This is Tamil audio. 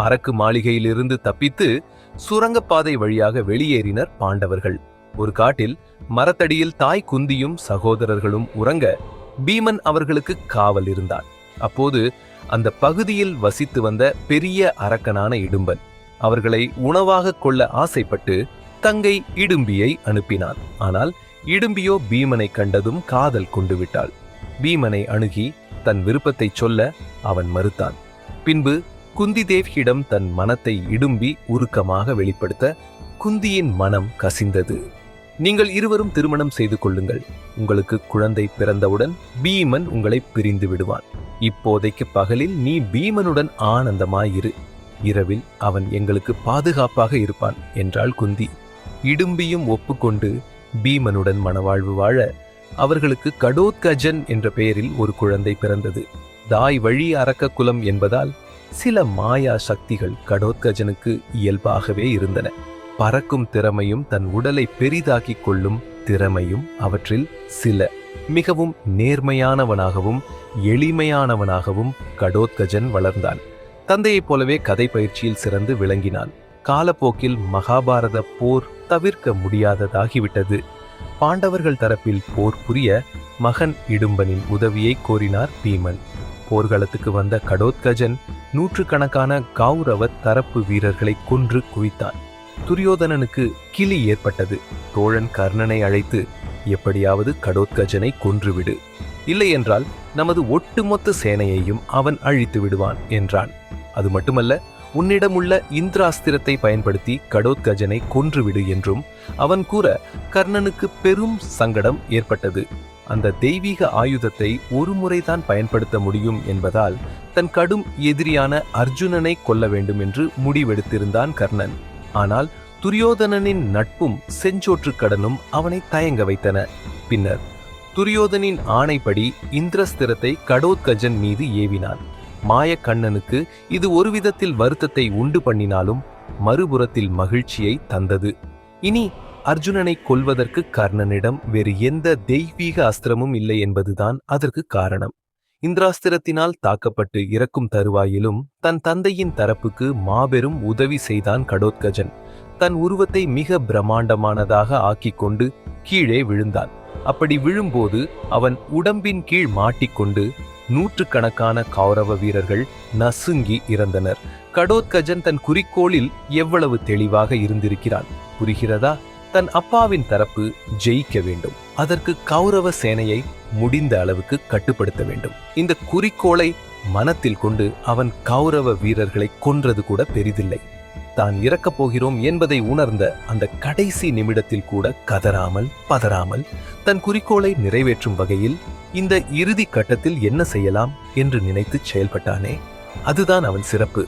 அரக்கு மாளிகையிலிருந்து தப்பித்து சுரங்கப்பாதை வழியாக வெளியேறினர் பாண்டவர்கள். ஒரு காட்டில் மரத்தடியில் தாய் குந்தியும் சகோதரர்களும் உறங்க பீமன் அவர்களுக்கு காவல் இருந்தான். அப்போது அந்த பகுதியில் வசித்து வந்த பெரிய அரக்கனான இடும்பன் அவர்களை உணவாக கொள்ள ஆசைப்பட்டு தங்கை இடும்பியை அனுப்பினான். ஆனால் இடும்பியோ பீமனை கண்டதும் காதல் கொண்டு விட்டாள். பீமனை அணுகி தன் விருப்பத்தை சொல்ல அவன் மறுத்தான். பின்பு குந்தி தேவியிடம் தன் மனத்தை இடும்பி உருக்கமாக வெளிப்படுத்த குந்தியின் மனம் கசிந்தது. நீங்கள் இருவரும் திருமணம் செய்து கொள்ளுங்கள். உங்களுக்கு குழந்தை பிறந்தவுடன் பீமன் உங்களை பிரிந்து விடுவான். இப்போதைக்கு பகலில் நீ பீமனுடன் ஆனந்தமாயிரு. இரவில் அவன் எங்களுக்கு பாதுகாப்பாக இருப்பான் என்றாள் குந்தி. இடும்பியும் ஒப்புக்கொண்டு பீமனுடன் மணவாழ்வு வாழ அவர்களுக்கு கடோத்கஜன் என்ற பெயரில் ஒரு குழந்தை பிறந்தது. தாய் வழி அரக்க குலம் என்பதால் சில மாயா சக்திகள் கடோத்கஜனுக்கு இயல்பாகவே இருந்தன. பறக்கும் திறமையும் தன் உடலை பெரிதாக்கிக் கொள்ளும் திறமையும் அவற்றில் சில. மிகவும் நேர்மையானவனாகவும் எளிமையானவனாகவும் கடோத்கஜன் வளர்ந்தான். தந்தையைப் போலவே கதை பயிற்சியில் சிறந்து விளங்கினான். காலப்போக்கில் மகாபாரத போர் தவிர்க்க முடியாததாகிவிட்டது. பாண்டவர்கள் தரப்பில் போர் புரிய மகன் இடும்பனின் உதவியை கோரினார் பீமன். போர்க்களத்துக்கு வந்த கடோத்கஜன் நூற்றுக்கணக்கான கௌரவ தரப்பு வீரர்களை கொன்று குவித்தான் துரியோதனனுக்கு கிளி ஏற்பட்டது. தோழன் கர்ணனை அழைத்து எப்படியாவது கடோத்கஜனை கொன்றுவிடு. இல்லையென்றால் நமது ஒட்டுமொத்த சேனையையும் அவன் அழித்து விடுவான் என்றான். அது மட்டுமல்ல உன்னிடமுள்ள இந்திராஸ்திரத்தை பயன்படுத்தி கடோத்கஜனை கொன்றுவிடு என்றும் அவன் கூற கர்ணனுக்கு பெரும் சங்கடம் ஏற்பட்டது. அந்த தெய்வீக ஆயுதத்தை ஒரு முறைதான் பயன்படுத்த முடியும் என்பதால் தன் கடும் எதிரியான அர்ஜுனனை கொல்ல வேண்டும் என்று முடிவெடுத்திருந்தான் கர்ணன். ஆனால் துரியோதனனின் நட்பும் செஞ்சோற்று கடனும் அவனை தயங்க வைத்தன. பின்னர் துரியோதனின் ஆணைப்படி இந்திரஸ்திரத்தை கடோத்கஜன் மீது ஏவினான். மாயக்கண்ணனுக்கு இது ஒரு விதத்தில் வருத்தத்தை உண்டு பண்ணினாலும் மறுபுறத்தில் மகிழ்ச்சியை தந்தது. இனி அர்ஜுனனை கொல்வதற்கு கர்ணனிடம் வேறு எந்த தெய்வீக அஸ்திரமும் இல்லை என்பதுதான் அதற்கு காரணம். இந்திராஸ்திரத்தினால் தாக்கப்பட்டு இறக்கும் தருவாயிலும் தன் தந்தையின் தரப்புக்கு மாபெரும் உதவி செய்தான் கடோத்கஜன். தன் உருவத்தை மிக பிரம்மாண்டமானதாக ஆக்கிக் கொண்டு கீழே விழுந்தான். அப்படி விழும்போது அவன் உடம்பின் கீழ் மாட்டிக்கொண்டு நூற்றுக்கணக்கான கௌரவ வீரர்கள் நசுங்கி இறந்தனர். கடோத்கஜன் தன் குறிக்கோளில் எவ்வளவு தெளிவாக இருந்திருக்கிறான்? புரிகிறதா? தன் அப்பாவின் தரப்பு ஜெயிக்க வேண்டும். அதற்கு கௌரவ சேனையை முடிந்த அளவுக்கு கட்டுப்படுத்த வேண்டும். இந்த குறிக்கோளை மனத்தில் கொண்டு அவன் கௌரவ வீரர்களை கொன்றது கூட பெரிதில்லை. தான் இறக்கப் போகிறோம் என்பதை உணர்ந்த அந்த கடைசி நிமிடத்தில் கூட கதறாமல் பதறாமல் தன் குறிக்கோளை நிறைவேற்றும் வகையில் இந்த இறுதி கட்டத்தில் என்ன செய்யலாம் என்று நினைத்து செயல்பட்டானே. அதுதான் அவன் சிறப்பு.